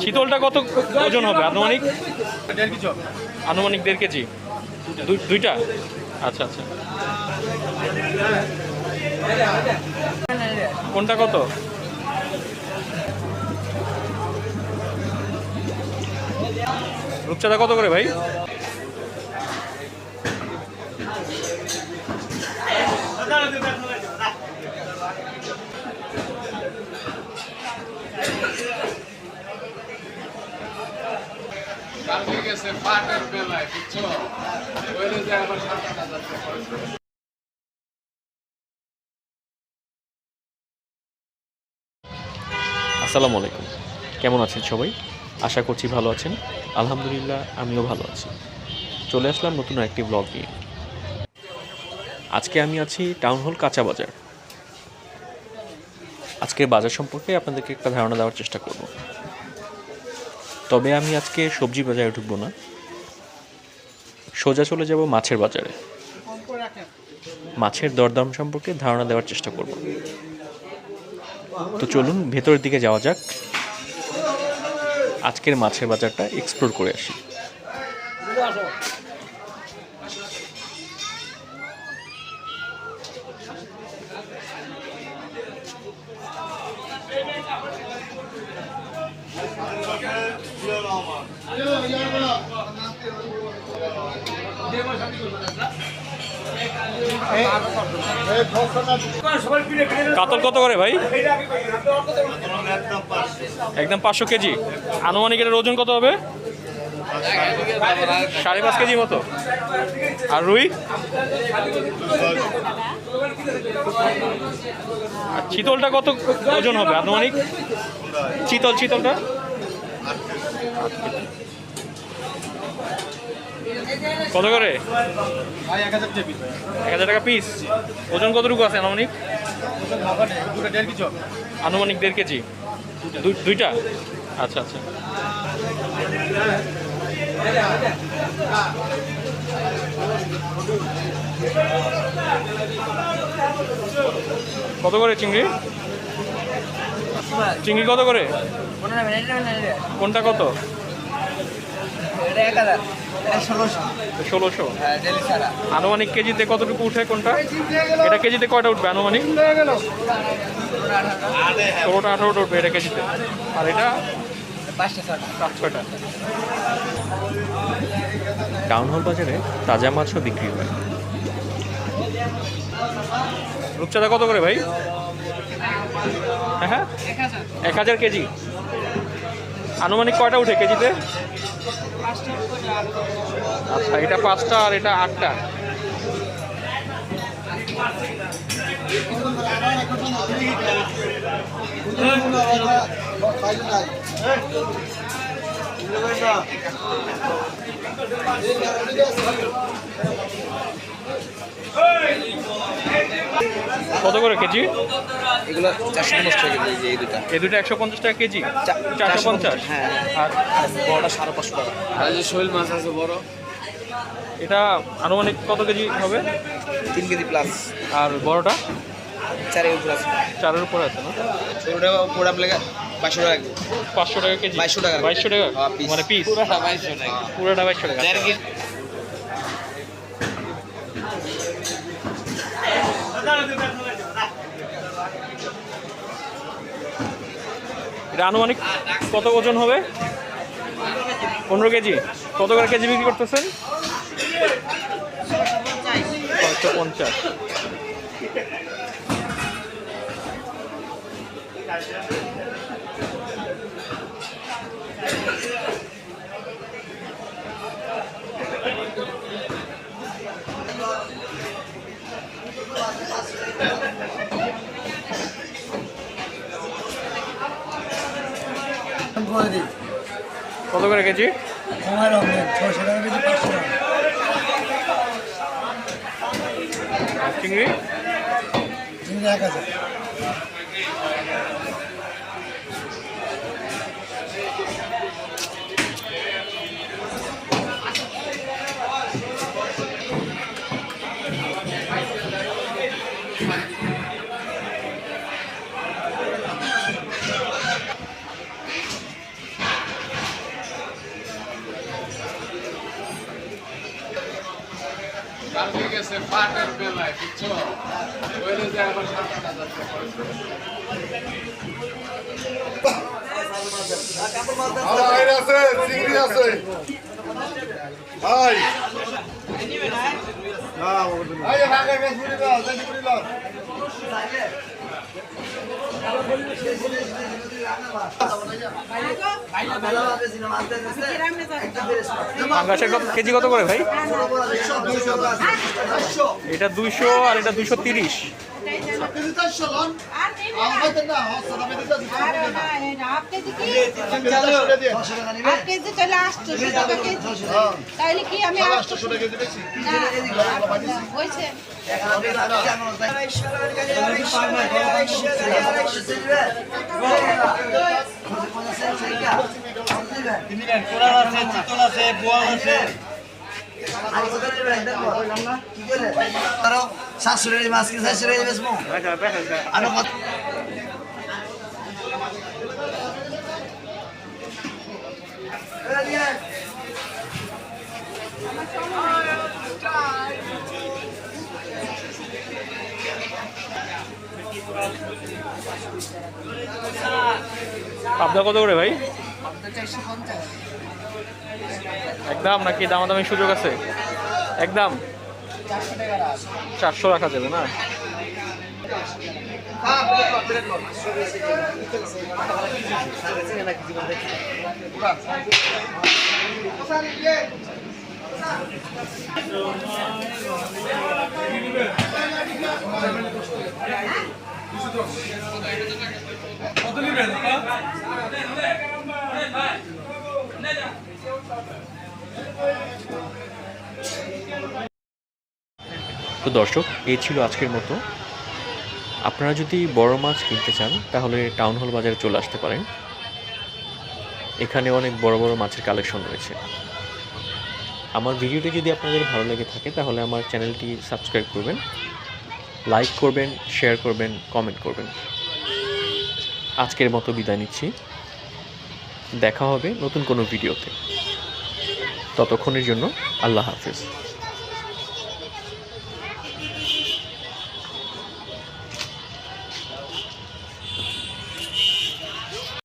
চিতলটা কত ওজন হবে? আনুমানিক? আনুমানিক দেড় কেজি? দুইটা? আচ্ছা আচ্ছা। কোনটা কত? রূপচাঁদা কত করে ভাই? পাটের বেলায়, বুঝছ? যে টাকা আসসালামু আলাইকুম। কেমন আছেন সবাই? আশা করছি ভালো আছেন। আলহামদুলিল্লাহ, আমিও ভালো আছি। চলে আসলাম নতুন একটি ব্লগ নিয়ে। আজকে আমি আছি টাউন হল কাঁচা বাজার। আজকের বাজার সম্পর্কে আপনাদেরকে একটা ধারণা দেওয়ার চেষ্টা করব। তবে আমি আজকে সবজি বাজারে ঢুকবো না। সোজা চলে যাব মাছের বাজারে। মাছের দরদাম সম্পর্কে ধারণা দেওয়ার চেষ্টা করব। তো চলুন, ভেতরের দিকে যাওয়া যাক। আজকের মাছের বাজারটা এক্সপ্লোর করে আসি। কাতল কত করে ভাই? একদম পাঁচশো কেজি। আনুমানিক এটার ওজন কত হবে? সাড়ে পাঁচ কেজি মতো। আর রুই? আর চিতলটা কত ওজন হবে আনুমানিক? চিতল, চিতলটা? কত করে? এক হাজার টাকা পিস ওজন কতটুকু আছে আনুমানিক? আনুমানিক দেড় কেজি? দুইটা? আচ্ছা আচ্ছা। কত করে চিংড়ি? চিংড়ি কত করে? কোনটা কত? ষোলোশো। আনুমানিক কেজিতে কতটুকু উঠে কোনটা? এটা কেজিতে কয়টা উঠবে আনুমানিক? ষোলোটা আঠারোটা উঠবে এটা কেজিতে। আর এটা? টাউন হল বাজারে তাজা মাছও বিক্রি হয়। রূপচাঁদা কত করে ভাই? হ্যাঁ হ্যাঁ। এক হাজার কেজি। আনুমানিক কয়টা উঠে কেজিতে? আচ্ছা এটা পাঁচটা আর এটা আটটা। কত করে কেজি? এগুলো চারশো পঞ্চাশ টাকা কেজি এই দুটা এই দুটো একশো পঞ্চাশ টাকা কেজি? চারশো পঞ্চাশ হ্যাঁ। আর বড়টা সাড়ে পাঁচশো টাকা। আর যে শৈল মাছ আছে বড়। এটা আনুমানিক কত কেজি হবে? তিন কেজি প্লাস আর বড়টা? চারের উপর আছে। চারের উপরে আছে না? ছোটোটা পোড়া প্লেগা বাইশশো টাকা পাঁচশো টাকা কেজি? 2200 টাকা। বাইশশো টাকা? হ্যাঁ, মানে পিস পুরোটা বাইশশো টাকা। পুরোটা বাইশশো টাকা দেড় কেজি এটা আনুমানিক কত ওজন হবে? পনেরো কেজি। কত করে কেজি বিক্রি করতেছেন? পঞ্চাশ। কত করে কেজি? চিংড়ি? চিংড়ি এক হাজার। কালকে গেছে পাটের মেলায় বুঝছ? ওইলে যে আবার সাত হাজার আছে চিংড়ি আছে। হাই আই হাগে গেছ পুরি দাও পুরি দাও। পাঙ্গাসের কেজি কত করে ভাই? এটা দুইশো আর এটা দুইশো তিরিশ। আট কেজি চলে আটশো টাকা। কেজি তাইলে কি আমি আটশো না হয়েছে শাশুড়ি মাছ কি শাশুড়ি বেসমো আমি কত পাবদা কত করে ভাই? একদম নাকি দামাদামি সুযোগ আছে? একদম। চারশো রাখা যাবে না? তো দর্শক এই ছিল আজকের মতো। আপনারা যদি বড় মাছ কিনতে চান, তাহলে টাউন হল বাজারে চলে আসতে পারেন। এখানে অনেক বড় বড় মাছের কালেকশন রয়েছে। আমার ভিডিওটি যদি আপনাদের ভালো লেগে থাকে, তাহলে আমার চ্যানেলটি সাবস্ক্রাইব করবেন, লাইক করবেন, শেয়ার করবেন, কমেন্ট করবেন। আজকের মতো বিদায় নিচ্ছি। দেখা হবে নতুন কোনো ভিডিওতে। ততক্ষণের জন্য আল্লাহ হাফিজ।